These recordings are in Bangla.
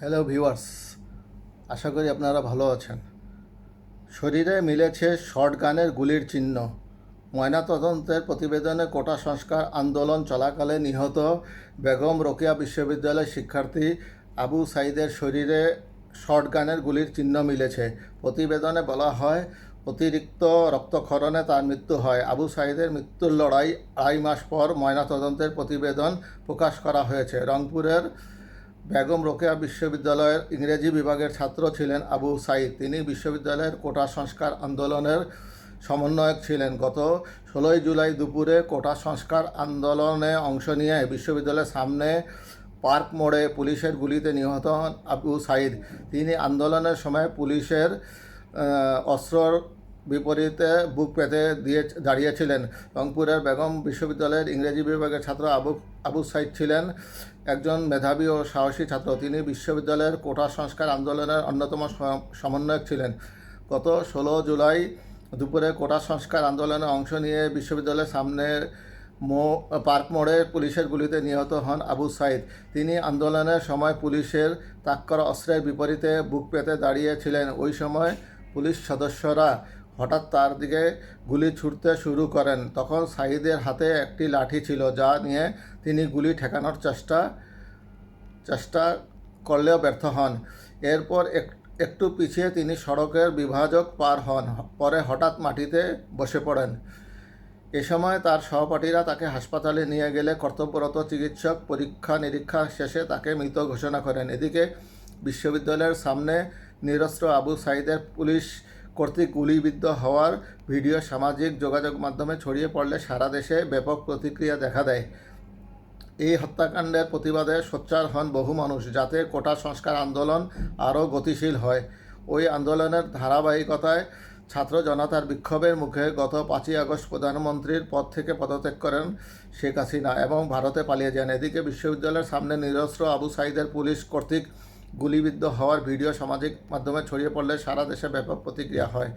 হ্যালো ভিউয়ার্স আশা করি আপনারা ভালো আছেন। শরীরে মিলেছে শর্ট গানের গুলির চিহ্ন। ময়নাতদন্তের প্রতিবেদনে কোটা সংস্কার আন্দোলন চলাকালে নিহত বেগম রোকেয়া বিশ্ববিদ্যালয়ের শিক্ষার্থী আবু সাইদের শরীরে শর্ট গানের গুলির চিহ্ন মিলেছে। প্রতিবেদনে বলা হয়, অতিরিক্ত রক্তক্ষরণে তার মৃত্যু হয়। আবু সাইদের মৃত্যুর লড়াই আড়াই মাস পর ময়নাতদন্তের প্রতিবেদন প্রকাশ করা হয়েছে। রংপুরের বেগম রোকেয়া বিশ্ববিদ্যালয়ের ইংরেজি বিভাগের ছাত্র ছিলেন আবু সাইদ। তিনি বিশ্ববিদ্যালয়ের কোটা সংস্কার আন্দোলনের সমন্বয়ক ছিলেন। গত ষোলোই জুলাই দুপুরে কোটা সংস্কার আন্দোলনে অংশ নিয়ে বিশ্ববিদ্যালয়ের সামনে পার্ক মোড়ে পুলিশের গুলিতে নিহত হন আবু সাইদ। তিনি আন্দোলনের সময় পুলিশের আহ, অস্ত্রর বিপরীতে বুক পেতে দিয়ে দাঁড়িয়েছিলেন। রংপুরের বেগম বিশ্ববিদ্যালয়ের ইংরেজি বিভাগের ছাত্র আবু আবু সাইদ ছিলেন। একজন মেধাবী ও সাহসী ছাত্র। তিনি বিশ্ববিদ্যালয়ের কোটা সংস্কার আন্দোলনের অন্যতম সমন্বয়ক ছিলেন। গত ষোলো জুলাই দুপুরে কোটা সংস্কার আন্দোলনে অংশ নিয়ে বিশ্ববিদ্যালয়ের সামনে মো, পার্ক মোড়ে পুলিশের গুলিতে নিহত হন আবু সাইদ। তিনি আন্দোলনের সময় পুলিশের তাক করা অস্ত্রের বিপরীতে বুক পেতে দাঁড়িয়েছিলেন। ওই সময় পুলিশ সদস্যরা হঠাৎ তার দিকে গুলি ছুটতে শুরু করেন। তখন সাইদের হাতে একটি লাঠি ছিল, যা নিয়ে তিনি গুলি ঠেকানোর চেষ্টা চেষ্টা করলেও ব্যর্থ হন। এরপর এক, একটু পিছিয়ে তিনি সড়কের বিভাজক পার হন। পরে হঠাৎ মাটিতে বসে পড়েন। এ সময় তার সহপাঠীরা তাকে হাসপাতালে নিয়ে গেলে কর্তব্যরত চিকিৎসক পরীক্ষা নিরীক্ষা শেষে তাকে মৃত ঘোষণা করেন। এদিকে বিশ্ববিদ্যালয়ের সামনে নিরস্ত্র আবু সাইদের পুলিশ কর্তৃক গুলিবিদ্ধ হওয়ার ভিডিও সামাজিক যোগাযোগ মাধ্যমে ছড়িয়ে পড়লে সারা দেশে ব্যাপক প্রতিক্রিয়া দেখা দেয়। এই হত্যাকাণ্ডের প্রতিবাদে সোচ্চার হন বহু মানুষ, যাতে কোটা সংস্কার আন্দোলন আরও গতিশীল হয়। ওই আন্দোলনের ধারাবাহিকতায় ছাত্র জনতার বিক্ষোভের মুখে গত পাঁচই আগস্ট প্রধানমন্ত্রীর পদ থেকে পদত্যাগ করেন শেখ হাসিনা এবং ভারতে পালিয়ে যান। এদিকে বিশ্ববিদ্যালয়ের সামনে নিরস্ত্র আবু সাইদের পুলিশ কর্তৃক গুলিবিদ্ধ হওয়ার ভিডিও সামাজিক মাধ্যমে ছড়িয়ে পড়লে সারা দেশে ব্যাপক প্রতিক্রিয়া হয়।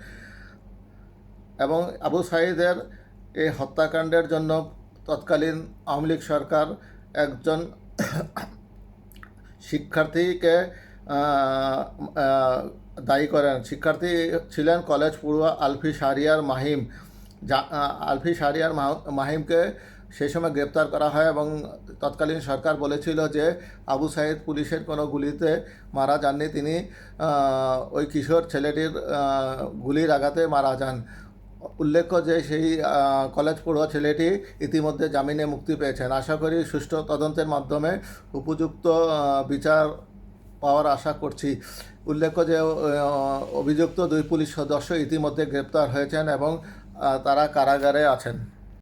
এবং আবু সাইদের এই হত্যাকাণ্ডের জন্য তৎকালীন আওয়ামী লীগ সরকার একজন শিক্ষার্থীকে দায়ী করেন। শিক্ষার্থী ছিলেন কলেজ পড়ুয়া আলফি শাহরিয়ার মাহিম। যা আলফি মাহ- মাহিমকে সেই সময় গ্রেপ্তার করা হয় এবং তৎকালীন সরকার বলেছিল যে আবু সাইদ পুলিশের কোনো গুলিতে মারা যাননি। তিনি ওই কিশোর ছেলেটির গুলির আঘাতে মারা যান। উল্লেখ্য যে সেই কলেজ পড়ুয়া ছেলেটি ইতিমধ্যে জামিনে মুক্তি পেয়েছেন। আশা করি সুষ্ঠু তদন্তের মাধ্যমে উপযুক্ত বিচার পাওয়ার আশা করছি। উল্লেখ্য যে অভিযুক্ত দুই পুলিশ সদস্য ইতিমধ্যে গ্রেপ্তার হয়েছেন এবং তারা কারাগারে আছেন।